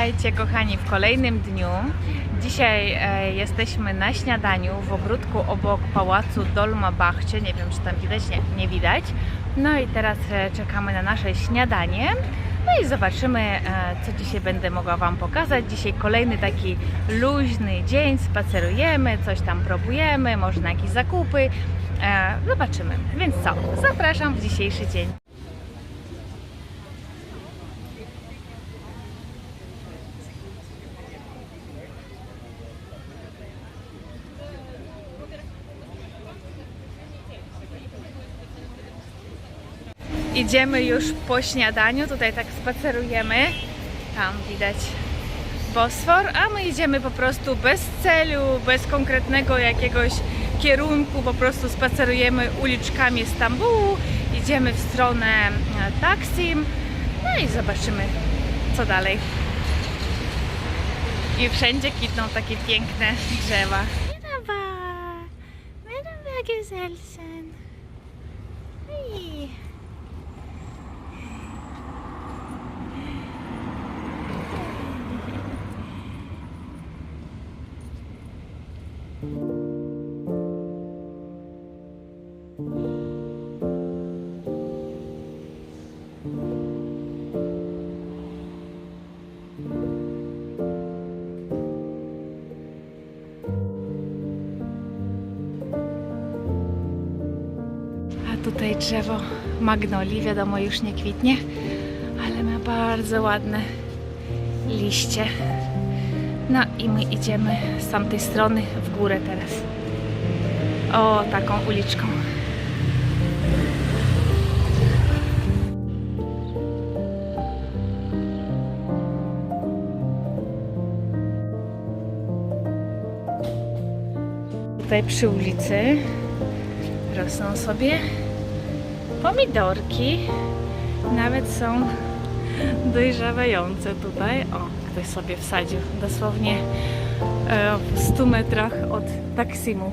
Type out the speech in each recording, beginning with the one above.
Witajcie kochani w kolejnym dniu. Dzisiaj e, jesteśmy na śniadaniu w ogródku obok pałacu Dolmabachcie. Nie wiem czy tam widać, nie, nie widać. No i teraz e, czekamy na nasze śniadanie. No i zobaczymy, e, co dzisiaj będę mogła Wam pokazać. Dzisiaj kolejny taki luźny dzień, spacerujemy, coś tam próbujemy, może na jakieś zakupy. E, zobaczymy. Więc co? Zapraszam w dzisiejszy dzień. Idziemy już po śniadaniu, tutaj tak spacerujemy. Tam widać Bosfor, a my idziemy po prostu bez celu, bez konkretnego jakiegoś kierunku, po prostu spacerujemy uliczkami Stambułu, idziemy w stronę e, Taksim, no i zobaczymy co dalej. I wszędzie kwitną takie piękne drzewa. Merhaba, merhaba güzelsin. Hej. Drzewo magnolii, wiadomo już nie kwitnie, ale ma bardzo ładne liście. No i my idziemy z tamtej strony w górę teraz. O, taką uliczką. Tutaj przy ulicy rosną sobie pomidorki. Nawet są dojrzewające tutaj. O, ktoś sobie wsadził dosłownie e, w 100 metrach od Taksimu.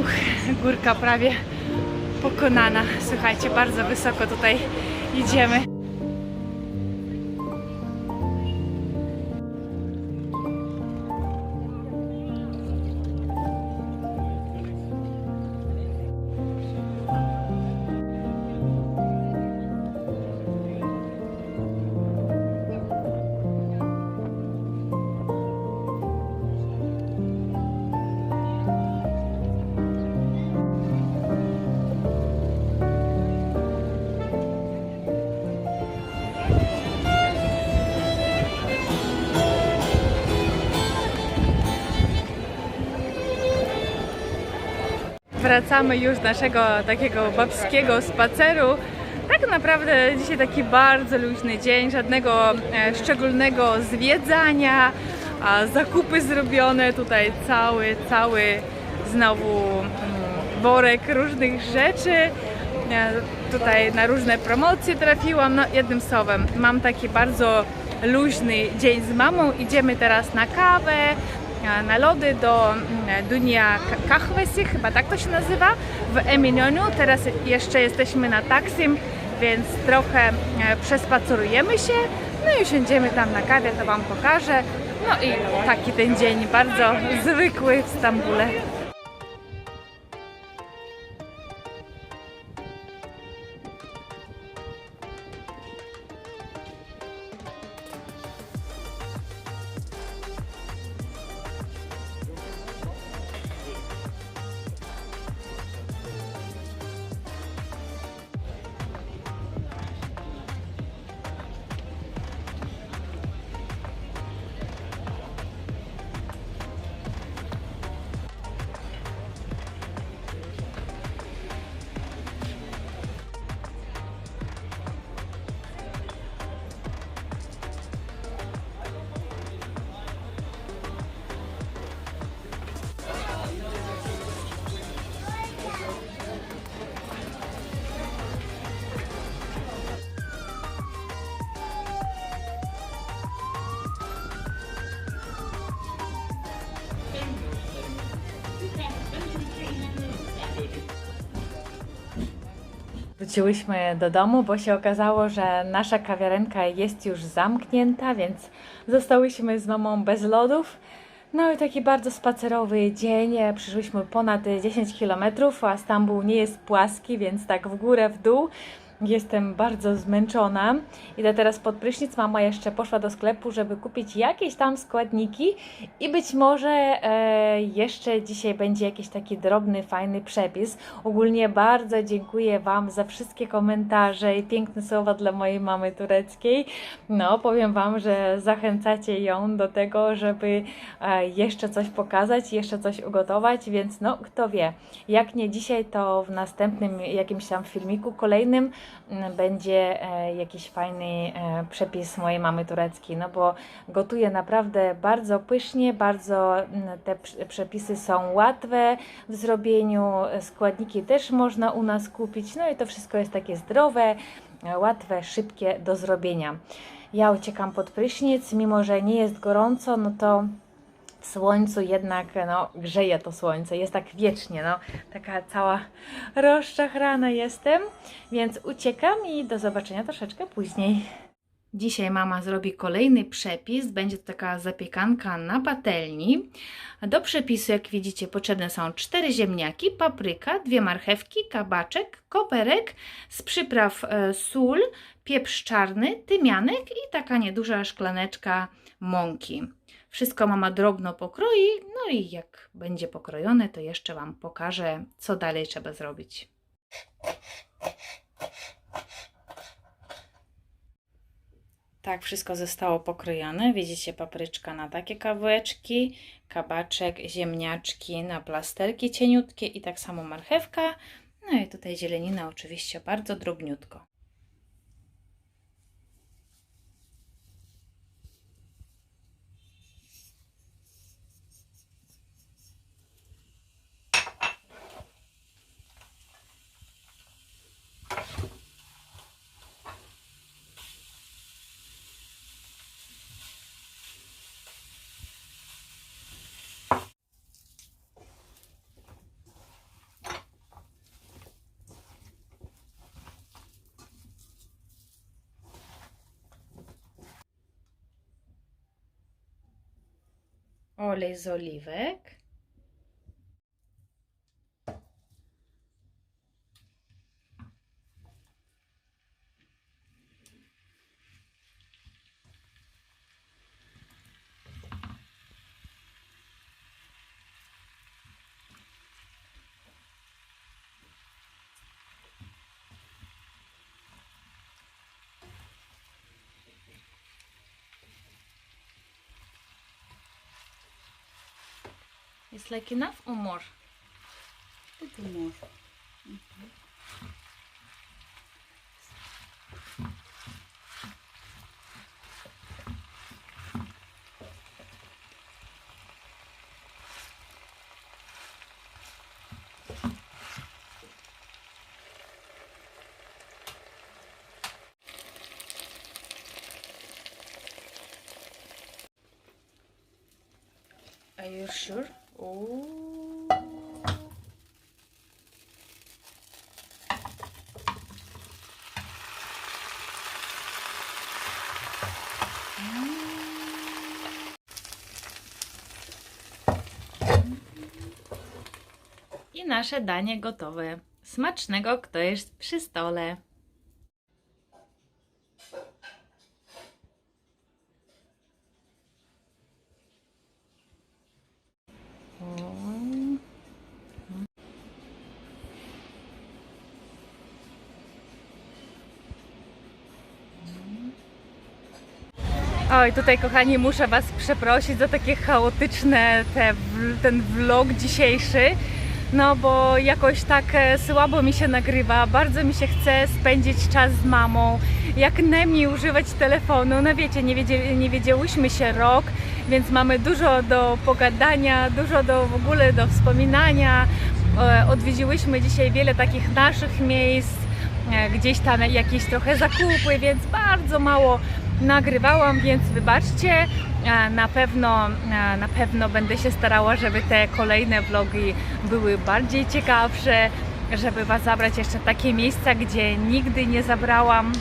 Uch, górka prawie pokonana. Słuchajcie, bardzo wysoko tutaj idziemy. Wracamy już z naszego takiego babskiego spaceru. Tak naprawdę dzisiaj taki bardzo luźny dzień, żadnego e, szczególnego zwiedzania, a zakupy zrobione, tutaj cały, cały znowu mm, worek różnych rzeczy. E, Tutaj na różne promocje trafiłam. No, jednym słowem, mam taki bardzo luźny dzień z mamą. Idziemy teraz na kawę, na lody do mm, Dunia K- Kahvesi, chyba tak to się nazywa, w Eminioniu. Teraz jeszcze jesteśmy na Taksim, więc trochę e, przespacerujemy się. No i usiądziemy tam na kawie, to Wam pokażę. No i taki ten dzień bardzo zwykły w Stambule. Wróciłyśmy do domu, bo się okazało, że nasza kawiarenka jest już zamknięta, więc zostałyśmy z mamą bez lodów. No i taki bardzo spacerowy dzień. Przyszłyśmy ponad 10 km, a Stambuł nie jest płaski, więc tak w górę, w dół. Jestem bardzo zmęczona. Idę teraz pod prysznic. Mama jeszcze poszła do sklepu, żeby kupić jakieś tam składniki i być może e, jeszcze dzisiaj będzie jakiś taki drobny, fajny przepis. Ogólnie bardzo dziękuję Wam za wszystkie komentarze i piękne słowa dla mojej mamy tureckiej. No, powiem Wam, że zachęcacie ją do tego, żeby e, jeszcze coś pokazać, jeszcze coś ugotować, więc no, kto wie. Jak nie dzisiaj, to w następnym jakimś tam filmiku kolejnym będzie e, jakiś fajny e, przepis mojej mamy tureckiej, no bo gotuje naprawdę bardzo pysznie, bardzo te prz- przepisy są łatwe w zrobieniu, składniki też można u nas kupić, no i to wszystko jest takie zdrowe, łatwe, szybkie do zrobienia. Ja uciekam pod prysznic, mimo że nie jest gorąco, no to w słońcu jednak no, grzeje to słońce, jest tak wiecznie, no, taka cała rozczachrana jestem, więc uciekam i do zobaczenia troszeczkę później. Dzisiaj mama zrobi kolejny przepis, będzie to taka zapiekanka na patelni. Do przepisu, jak widzicie, potrzebne są cztery ziemniaki, papryka, dwie marchewki, kabaczek, koperek, z przypraw e, sól, pieprz czarny, tymianek i taka nieduża szklaneczka mąki. Wszystko mama drobno pokroi, no i jak będzie pokrojone, to jeszcze Wam pokażę, co dalej trzeba zrobić. Tak, wszystko zostało pokrojone. Widzicie papryczka na takie kawałeczki, kabaczek, ziemniaczki na plasterki cieniutkie i tak samo marchewka. No i tutaj zielenina oczywiście bardzo drobniutko. Olej z oliwek. It's like enough or more? Little more. Are you sure? I nasze danie gotowe. Smacznego, kto jest przy stole. Oj, tutaj kochani, muszę Was przeprosić za takie chaotyczne te, ten vlog dzisiejszy. No bo jakoś tak e, słabo mi się nagrywa, bardzo mi się chce spędzić czas z mamą, jak najmniej używać telefonu. No wiecie, nie, wiedzie, nie wiedziałyśmy się rok, więc mamy dużo do pogadania, dużo do w ogóle do wspominania. E, Odwiedziłyśmy dzisiaj wiele takich naszych miejsc, e, gdzieś tam jakieś trochę zakupy, więc bardzo mało nagrywałam, więc wybaczcie. E, Na pewno, e, na pewno będę się starała, żeby te kolejne vlogi były bardziej ciekawsze. żeby Was zabrać jeszcze w takie miejsca, gdzie nigdy nie zabrałam.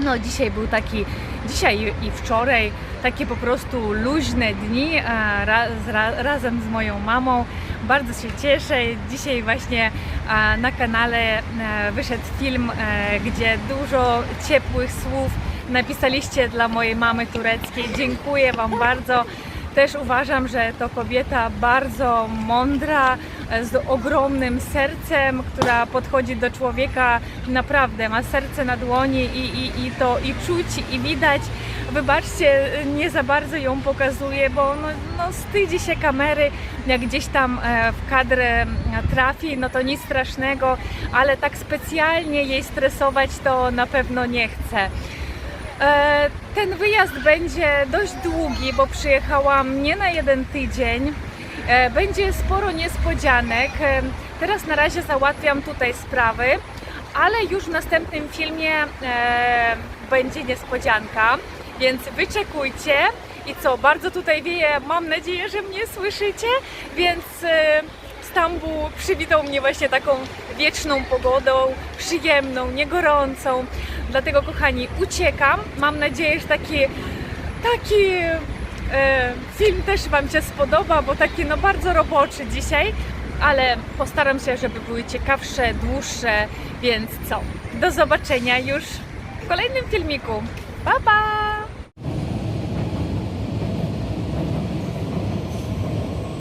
No dzisiaj był taki, dzisiaj i wczoraj, takie po prostu luźne dni e, raz, ra, razem z moją mamą. Bardzo się cieszę. Dzisiaj właśnie na kanale wyszedł film, gdzie dużo ciepłych słów napisaliście dla mojej mamy tureckiej. Dziękuję Wam bardzo. Też uważam, że to kobieta bardzo mądra, z ogromnym sercem, która podchodzi do człowieka naprawdę, ma serce na dłoni i, i, i to i czuć i widać. Wybaczcie, nie za bardzo ją pokazuję, bo no, no wstydzi się kamery, jak gdzieś tam e, w kadrę trafi, no to nic strasznego, ale tak specjalnie jej stresować to na pewno nie chcę. E, Ten wyjazd będzie dość długi, bo przyjechałam nie na jeden tydzień. E, Będzie sporo niespodzianek. E, Teraz na razie załatwiam tutaj sprawy, ale już w następnym filmie będzie niespodzianka, więc wyczekujcie. I co, bardzo tutaj wieje, mam nadzieję, że mnie słyszycie, więc Stambuł przywitał mnie właśnie taką wieczną pogodą, przyjemną, niegorącą. Dlatego, kochani, uciekam. Mam nadzieję, że taki, taki e, film też Wam się spodoba, bo taki no bardzo roboczy dzisiaj, ale postaram się, żeby były ciekawsze, dłuższe, więc co? Do zobaczenia już w kolejnym filmiku. Pa, pa!